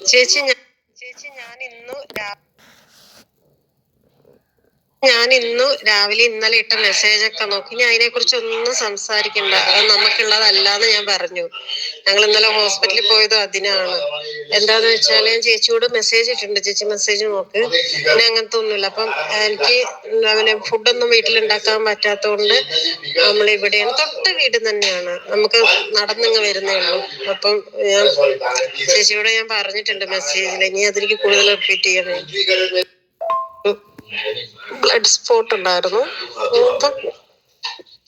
ചേച്ചി ചേച്ചി ഞാൻ ഇന്നു ഞാൻ ഇന്ന് രാവിലെ ഇന്നലെ ഇട്ട മെസ്സേജ് ഒക്കെ നോക്കി ഞാൻ അതിനെ കുറിച്ച് ഒന്നും സംസാരിക്കണ്ട. അത് നമുക്കുള്ളതല്ലാന്ന് ഞാൻ പറഞ്ഞു. ഞങ്ങൾ ഇന്നലെ ഹോസ്പിറ്റലിൽ പോയത് അതിനാണ്. എന്താന്ന് വെച്ചാൽ ഞാൻ ചേച്ചിയോട് മെസ്സേജ് ഇട്ടിട്ടുണ്ട്. ചേച്ചി മെസ്സേജ് നോക്ക്. പിന്നെ അങ്ങനത്തെ ഒന്നുമില്ല. അപ്പം എനിക്ക് അവനെ ഫുഡൊന്നും വീട്ടിൽ ഉണ്ടാക്കാൻ പറ്റാത്തതുകൊണ്ട് നമ്മൾ ഇവിടെയാണ്. തൊട്ട് വീട് തന്നെയാണ്. നമുക്ക് നടന്നിങ്ങ് വരുന്നേ ഉള്ളൂ. അപ്പം ഞാൻ ചേച്ചിയോട് ഞാൻ പറഞ്ഞിട്ടുണ്ട് മെസ്സേജിൽ ഇനി അതിലേക്ക് കൂടുതൽ റിപ്പീറ്റ് ചെയ്യണേ. ബ്ലഡ് സ്പോട്ട് ഉണ്ടായിരുന്നു.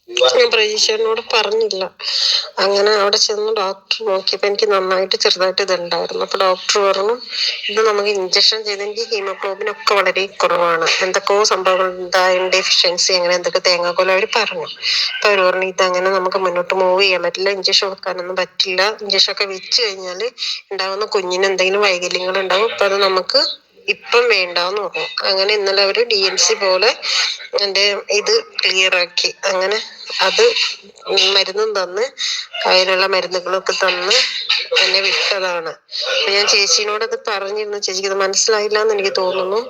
ഞാൻ പ്രതീക്ഷനോട് പറഞ്ഞില്ല. അങ്ങനെ അവിടെ ചെന്ന് ഡോക്ടർ നോക്കിയപ്പോൾ എനിക്ക് നന്നായിട്ട് ചെറുതായിട്ട് ഇതുണ്ടായിരുന്നു. അപ്പൊ ഡോക്ടർ പറഞ്ഞു ഇത് നമുക്ക് ഇഞ്ചക്ഷൻ ചെയ്തെങ്കിൽ ഹീമോഗ്ലോബിൻ ഒക്കെ വളരെ കുറവാണ്. എന്തൊക്കെയോ സംഭവങ്ങൾ എന്തായാലും ഡെഫിഷ്യൻസി അങ്ങനെ എന്തൊക്കെ തേങ്ങാക്കോല അവർ പറഞ്ഞു. അപ്പൊ അവർ പറഞ്ഞു ഇത് അങ്ങനെ നമുക്ക് മുന്നോട്ട് മൂവ് ചെയ്യാൻ പറ്റില്ല ഇഞ്ചക്ഷൻ വെക്കാനൊന്നും പറ്റില്ല. ഇഞ്ചക്ഷൻ ഒക്കെ വെച്ച് കഴിഞ്ഞാൽ ഉണ്ടാകുന്ന കുഞ്ഞിന് എന്തെങ്കിലും വൈകല്യങ്ങൾ ഉണ്ടാവും അപ്പൊ അത് നമുക്ക് ഇപ്പം വേണ്ടാന്ന് പറഞ്ഞു. അങ്ങനെ ഇന്നലെ അവർ ഡി എം സി പോലെ എന്റെ ഇത് ക്ലിയർ ആക്കി. അങ്ങനെ അത് മരുന്നും തന്ന് കയ്യിലുള്ള മരുന്നുകളൊക്കെ തന്ന് എന്നെ വിട്ടതാണ്. ഞാൻ ചേച്ചിനോട് അത് പറഞ്ഞിരുന്നു. ചേച്ചിക്ക് അത് മനസ്സിലായില്ല എന്ന് എനിക്ക് തോന്നുന്നു.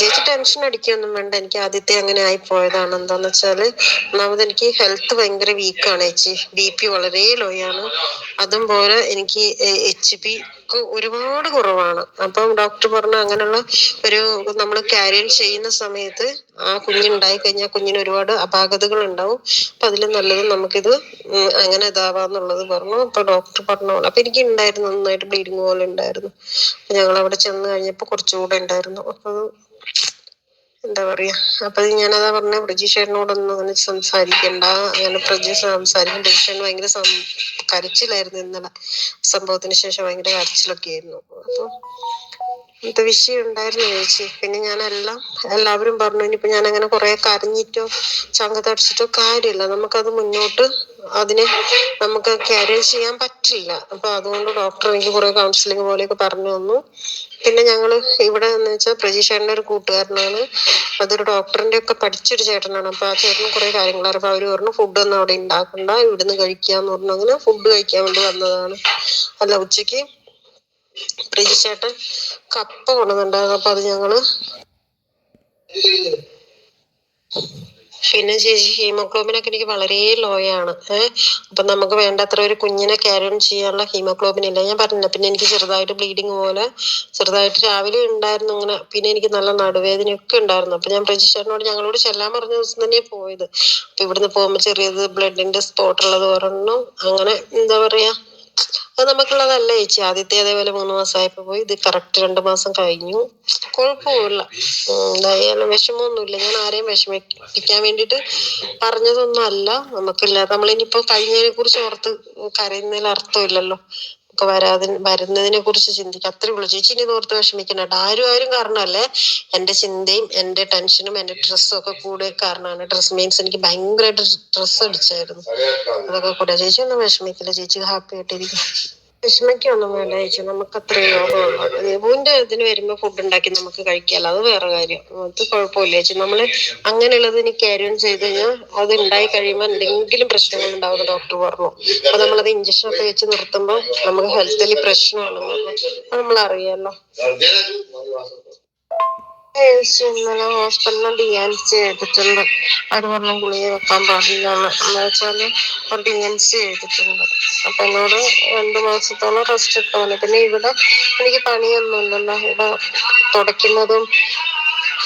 ചേച്ചി ടെൻഷൻ അടിക്കൊന്നും വേണ്ട. എനിക്ക് ആദ്യത്തെ അങ്ങനെ ആയി പോയതാണ് എന്താന്ന് വെച്ചാൽ ഒന്നാമത് എനിക്ക് ഹെൽത്ത് ഭയങ്കര വീക്കാണ് ചേച്ചി ബി പി വളരെ ലോ ആണ്. അതും പോലെ എനിക്ക് എച്ച് പി ഒരുപാട് കുറവാണ്. അപ്പം ഡോക്ടർ പറഞ്ഞു അങ്ങനെയുള്ള ഒരു നമ്മൾ ക്യാരിയർ ചെയ്യുന്ന സമയത്ത് ആ കുഞ്ഞുണ്ടായി കഴിഞ്ഞാൽ കുഞ്ഞിന് ഒരുപാട് അപാകതകൾ ഉണ്ടാവും അപ്പൊ അതിൽ നല്ലത് നമുക്കിത് അങ്ങനെ ഇതാവാന്നുള്ളത് പറഞ്ഞു. അപ്പൊ ഡോക്ടർ പറഞ്ഞു അപ്പൊ എനിക്ക് ഉണ്ടായിരുന്നു നന്നായിട്ട് ബ്ലീഡിങ് പോലെ ഉണ്ടായിരുന്നു അപ്പൊ ഞങ്ങൾ അവിടെ ചെന്ന് കഴിഞ്ഞപ്പോ കുറച്ചുകൂടെ ഉണ്ടായിരുന്നു അപ്പൊ എന്താ പറയാ അപ്പൊ ഞാനതാ പറഞ്ഞ പ്രജീഷേട്ടനോടൊന്നും അങ്ങനെ സംസാരിക്കണ്ട. അങ്ങനെ പ്രജീഷ് സംസാരിക്കും. പ്രജീഷേട്ടൻ ഭയങ്കര കരച്ചിലായിരുന്നു ഇന്നലെ. സംഭവത്തിന് ശേഷം ഭയങ്കര കരച്ചിലൊക്കെ ആയിരുന്നു. അപ്പൊ ഇങ്ങനത്തെ വിഷയം ഉണ്ടായിരുന്നു ചേച്ചി. പിന്നെ ഞാൻ എല്ലാം എല്ലാവരും പറഞ്ഞു ഇനിയിപ്പൊ ഞാൻ അങ്ങനെ കുറെ കരഞ്ഞിട്ടോ ചങ്കത്തടിച്ചിട്ടോ കാര്യമില്ല. നമുക്കത് മുന്നോട്ട് അതിനെ നമുക്ക് ക്യാരി ചെയ്യാൻ പറ്റില്ല. അപ്പൊ അതുകൊണ്ട് ഡോക്ടർ എനിക്ക് കുറെ കൗൺസിലിംഗ് പോലെയൊക്കെ പറഞ്ഞു തന്നു. പിന്നെ ഞങ്ങൾ ഇവിടെ എന്ന് വെച്ചാൽ പ്രജീഷേട്ടന്റെ ഒരു കൂട്ടുകാരനാണ്. അതൊരു ഡോക്ടറിന്റെ ഒക്കെ പഠിച്ചൊരു ചേട്ടനാണ്. അപ്പൊ ആ ചേട്ടന് കുറെ കാര്യങ്ങൾ അപ്പൊ അവർ പറഞ്ഞു ഫുഡ് ഒന്നും അവിടെ ഉണ്ടാക്കണ്ട ഇവിടുന്ന് കഴിക്കാന്ന് പറഞ്ഞു. അങ്ങനെ ഫുഡ് കഴിക്കാൻ വേണ്ടി വന്നതാണ്. അല്ല ഉച്ചയ്ക്ക് ചേട്ടൻ കപ്പ കൊണ്ടുവന്നിട്ടുണ്ടായിരുന്നു. അപ്പൊ അത് ഞങ്ങൾ പിന്നെ ചേച്ചി ഹീമോഗ്ലോബിൻ ഒക്കെ എനിക്ക് വളരെ ലോ ആണ് ഏഹ് അപ്പൊ നമുക്ക് വേണ്ടത്ര ഒരു കുഞ്ഞിനെ ക്യാരി ചെയ്യാനുള്ള ഹീമോഗ്ലോബിൻ ഇല്ല. ഞാൻ പറഞ്ഞില്ല പിന്നെ എനിക്ക് ചെറുതായിട്ട് ബ്ലീഡിങ് പോലെ ചെറുതായിട്ട് രാവിലെ ഉണ്ടായിരുന്നു ഇങ്ങനെ. പിന്നെ എനിക്ക് നല്ല നടുവേദനയൊക്കെ ഉണ്ടായിരുന്നു. അപ്പൊ ഞാൻ പ്രജിഷേട്ടനോട് ഞങ്ങളോട് ചെല്ലാൻ പറഞ്ഞ ദിവസം തന്നെ പോയത്. അപ്പൊ ഇവിടുന്ന് പോകുമ്പോൾ ചെറിയത് ബ്ലഡിന്റെ സ്പോട്ട് ഉള്ളത് പറഞ്ഞു അങ്ങനെ എന്താ പറയാ അത് നമുക്കുള്ളതല്ല ചേച്ചി? ആദ്യത്തെ അതേപോലെ മൂന്ന് മാസമായപ്പോ പോയി. ഇത് കറക്റ്റ് രണ്ട് മാസം കഴിഞ്ഞു. കുഴപ്പമില്ല എന്തായാലും വിഷമമൊന്നുമില്ല. ഞാൻ ആരെയും വിഷമിപ്പിക്കാൻ വേണ്ടിയിട്ട് പറഞ്ഞതൊന്നും അല്ല നമുക്കില്ല നമ്മളിനിയിപ്പോ കഴിഞ്ഞതിനെ കുറിച്ച് ഓർത്ത് കരയുന്നതിൽ അർത്ഥമില്ലല്ലോ. ഒക്കെ വരാതി വരുന്നതിനെ കുറിച്ച് ചിന്തിക്കുക അത്രേ ഉള്ളൂ. ചേച്ചി ഇനി ഓർത്ത് വിഷമിക്കണ്ട ആരും ആരും കാരണമല്ലേ എന്റെ ചിന്തയും എന്റെ ടെൻഷനും എന്റെ ഡ്രസ്സും ഒക്കെ കൂടെ കാരണമാണ്. ഡ്രസ് മീൻസ് എനിക്ക് ഭയങ്കരമായിട്ട് ഡ്രസ്സ് അടിച്ചായിരുന്നു. അതൊക്കെ കൂടെ. ചേച്ചി ഒന്നും വിഷമിക്കില്ല. ചേച്ചി ഹാപ്പി ആയിട്ടിരിക്കും വിഷമിക്കൊന്നും വേണ്ട ചേച്ചി. നമുക്ക് അത്രയും യോഗമുള്ളൂ നെബുവിന്റെ ഇതിന് വരുമ്പോ ഫുഡ് ഉണ്ടാക്കി നമുക്ക് കഴിക്കാമല്ലോ അത് വേറെ കാര്യം. അത് കുഴപ്പമില്ല ചേച്ചി. നമ്മൾ അങ്ങനെയുള്ളത് ഇനി ക്യാരി ഓൺ ചെയ്ത് കഴിഞ്ഞാൽ അത് ഉണ്ടായി കഴിയുമ്പോൾ എന്തെങ്കിലും പ്രശ്നങ്ങൾ ഉണ്ടാവുന്ന ഡോക്ടർ പറഞ്ഞു. അപ്പൊ നമ്മളത് ഇഞ്ചക്ഷൻ ഒക്കെ വെച്ച് നിർത്തുമ്പോൾ നമുക്ക് ഹെൽത്തിൽ പ്രശ്നമാണെന്ന് നമ്മൾ അറിയാലോ ചേച്ചി ഇന്നലെ ഹോസ്പിറ്റലിൽ ഡി എൻ സി ചെയ്തിട്ടുണ്ട് അത് പറഞ്ഞു ഗുളിക വെക്കാൻ പാടില്ല എന്ന് വെച്ചാൽ ഡി എൻ സി ചെയ്തിട്ടുണ്ട്. അപ്പൊ എന്നോട് രണ്ടു മാസത്തോളം റെസ്റ്റ് എടുക്കാൻ പിന്നെ ഇവിടെ എനിക്ക് പണിയൊന്നുമില്ലല്ലോ. ഇവിടെ തുടയ്ക്കുന്നതും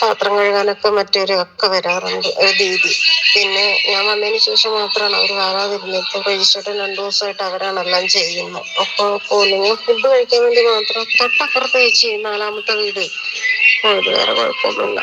പാത്രം കഴുകാനൊക്കെ മറ്റൊരു ഒക്കെ വരാറുണ്ട് ദീദി പിന്നെ ഞാൻ വന്നതിന് ശേഷം മാത്രമാണ് അവർ വരാതിരുന്നത്. ഇപ്പൊ രജിസ്റ്റർ രണ്ടു ദിവസമായിട്ട് അവരാണ് എല്ലാം ചെയ്യുന്നത്. അപ്പൊ പോലും ഫുഡ് കഴിക്കാൻ വേണ്ടി മാത്രം തൊട്ടപ്പുറത്ത് വെച്ച് നാലാമത്തെ വീട് ഓ, ഇത് വേറെ കുഴപ്പമൊന്നുമില്ല.